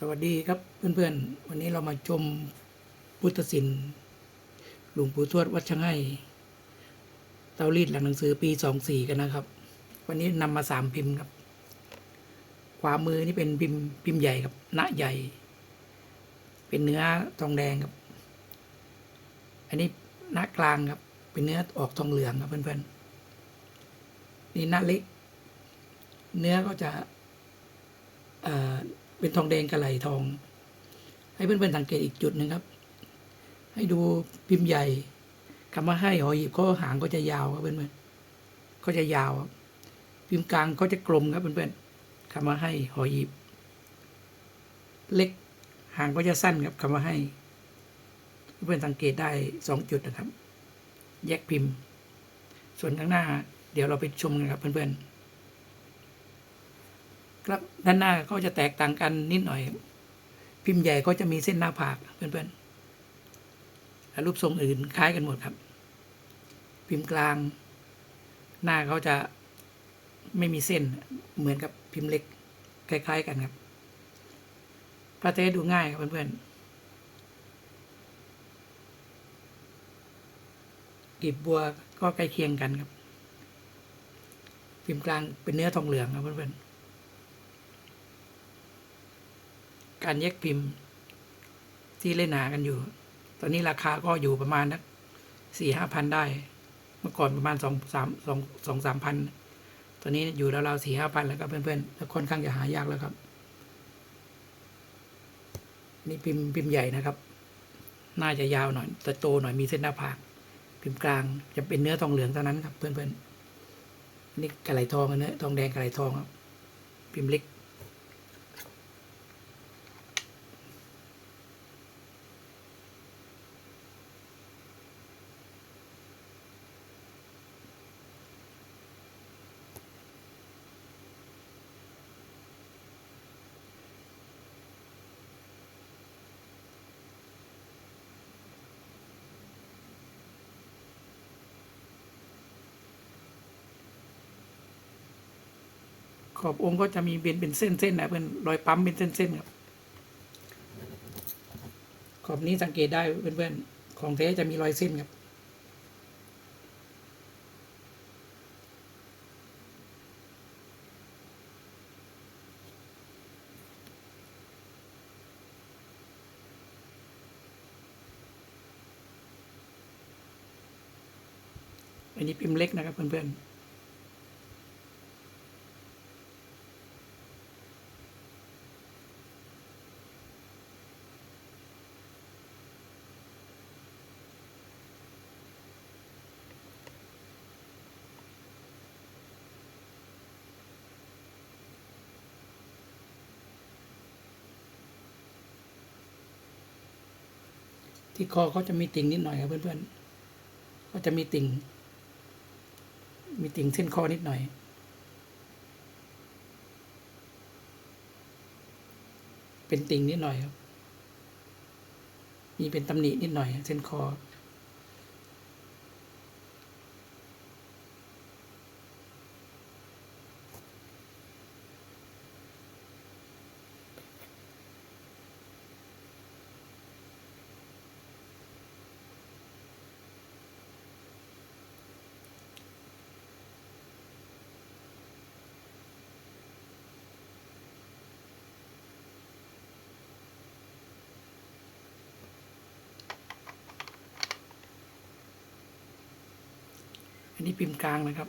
สวัสดีครับเพื่อนๆ วันนี้เรามาชมพุทธศิลป์หลวงปู่ทวดวัดช่างให้เตารีดหลังหนังสือปีสองสี่กันนะครับ วันนี้นำมาสามพิมพ์ครับ ขวามือนี่เป็นพิมพ์พิมพ์ใหญ่ครับหน้าใหญ่ เป็นเนื้อทองแดงครับ อันนี้หน้ากลางครับ เป็นเนื้อออกทองเหลืองครับเพื่อนๆนี่หน้าเล็ก เนื้อก็จะเอ่อ เป็นทองแดงกระไหลทอง ให้เพื่อนๆสังเกตอีกจุดหนึ่งครับ ให้ดูพิมพ์ใหญ่คำว่าให้หอหีบก็หางก็จะยาวครับเพื่อนๆก็จะยาวครับพิมพ์กลางก็จะกลมครับเพื่อนๆคำว่าให้หอหีบ เล็กหางก็จะสั้นครับคำว่าให้ เพื่อนๆสังเกตได้สองจุดนะครับ แยกพิมพ์ ส่วนข้างหน้า เดี๋ยวเราไปชมกันครับเพื่อนๆ ครับด้านหน้าก็จะแตกต่างกันนิดหน่อย พิมพ์ใหญ่ก็จะมีเส้นหน้าผากเพื่อนๆและรูปทรงอื่นคล้ายกันหมดครับ พิมพ์กลาง หน้าเขาจะไม่มีเส้นเหมือนกับพิมพ์เล็กคล้ายๆ กันครับพระเทศดูง่ายครับเพื่อนๆกีบบัวก็ใกล้เคียงกันครับ พิมพ์กลางเป็นเนื้อทองเหลืองครับเพื่อนๆ การแยกพิมพ์ที่เล่นหากันอยู่ ตอนนี้ราคาก็อยู่ประมาณนักสี่ห้าพันได้ เมื่อก่อนประมาณสองสามสองสองสามพัน ตอนนี้อยู่ราวๆสี่ห้าพันแล้วครับเพื่อนๆแล้วค่อนข้างจะหายากแล้วครับ นี่พิมพ์พิมพ์ใหญ่นะครับ น่าจะยาวหน่อยแต่โตหน่อยมีเส้นหน้าผาก พิมพ์กลางจะเป็นเนื้อทองเหลืองเท่านั้นครับ เพื่อนๆนี่กระไหลทองเนื้อทองแดงกระไหลทองครับ พิมพ์เล็ก ขอบองค์ก็จะมีเป็นเป็นเส้นๆนะเป็นรอยปั๊มเป็นเส้นๆครับขอบนี้สังเกตได้เพื่อนๆของแท้จะมีรอยเส้นครับอันนี้พิมพ์เล็กนะครับเพื่อนๆ ที่คอเขาจะมีติ่งนิดหน่อยครับเพื่อนๆก็จะมีติ่ง มีติ่งเส้นคอนิดหน่อย เป็นติ่งนิดหน่อยครับ มีเป็นตำหนินิดหน่อย เส้นคอ อันนี้พิมพ์กลางนะครับ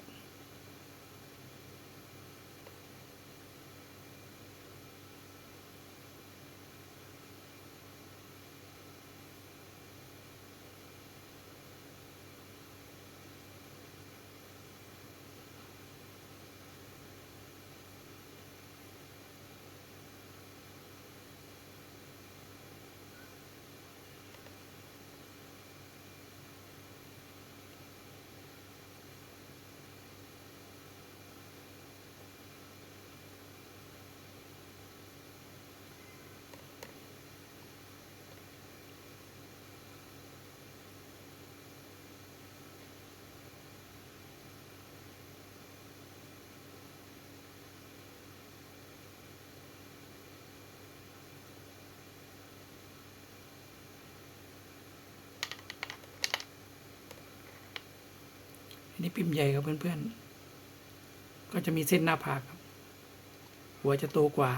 นนี้พิมพ์ใหญ่ครับเพื่อนๆ ก็จะมีเส้นหน้าผากครับ หัวจะโตกว่า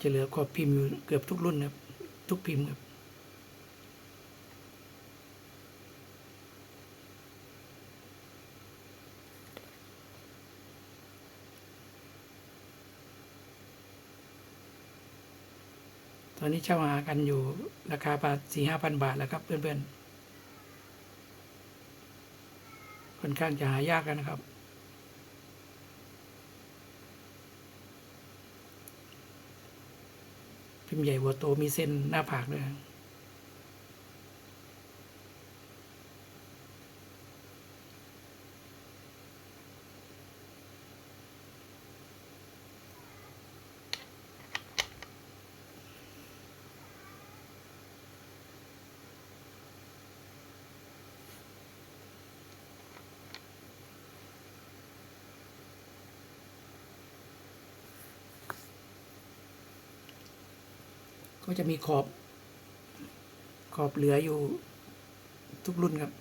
จะเหลือขอบพิมพ์อยู่เกือบทุกรุ่นครับ ทุกพิมพ์ครับ ตอนนี้เช่าหากันอยู่ราคาประสี่ห้าพันบาทแล้วครับ เพื่อนๆค่อนข้างจะหายากกันนะครับ พิมพ์ใหญ่หัวโตมีเส้นหน้าผากด้วย ก็จะมีขอบ ขอบเหลืออยู่ทุกรุ่นครับ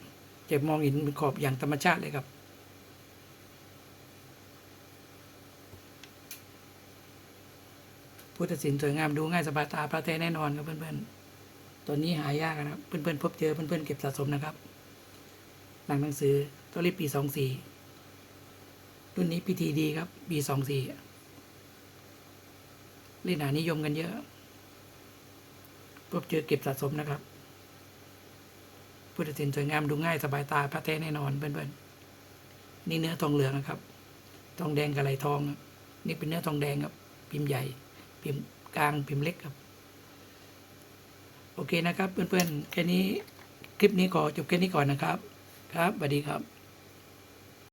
จะมองเห็นเป็นขอบอย่างธรรมชาติเลยครับพุทธศิลป์สวยงามดูง่ายสบายตาพระแท้แน่นอนครับเพื่อนๆ ตอนนี้หายากนะครับเพื่อนๆพบเจอเพื่อนๆเก็บสะสมนะครับ หลังหนังสือตัวรีบปีสองสี่รุ่นนี้พีทีดีครับปีสองสี่เล่นหานิยมกันเยอะ พบเจอเก็บสะสมนะครับพุทธศิลป์สวยงามดูง่ายสบายตาพระแท้แน่นอนเพื่อนๆนี่เนื้อทองเหลืองนะครับ ทองแดงกับไหลทองครับนี่เป็นเนื้อทองแดงครับ พิมพ์ใหญ่ พิมพ์กลางพิมพ์เล็กครับ โอเคนะครับ เพื่อนๆแค่นี้คลิปนี้ขอจบแค่นี้ก่อนนะครับ ครับสวัสดีครับ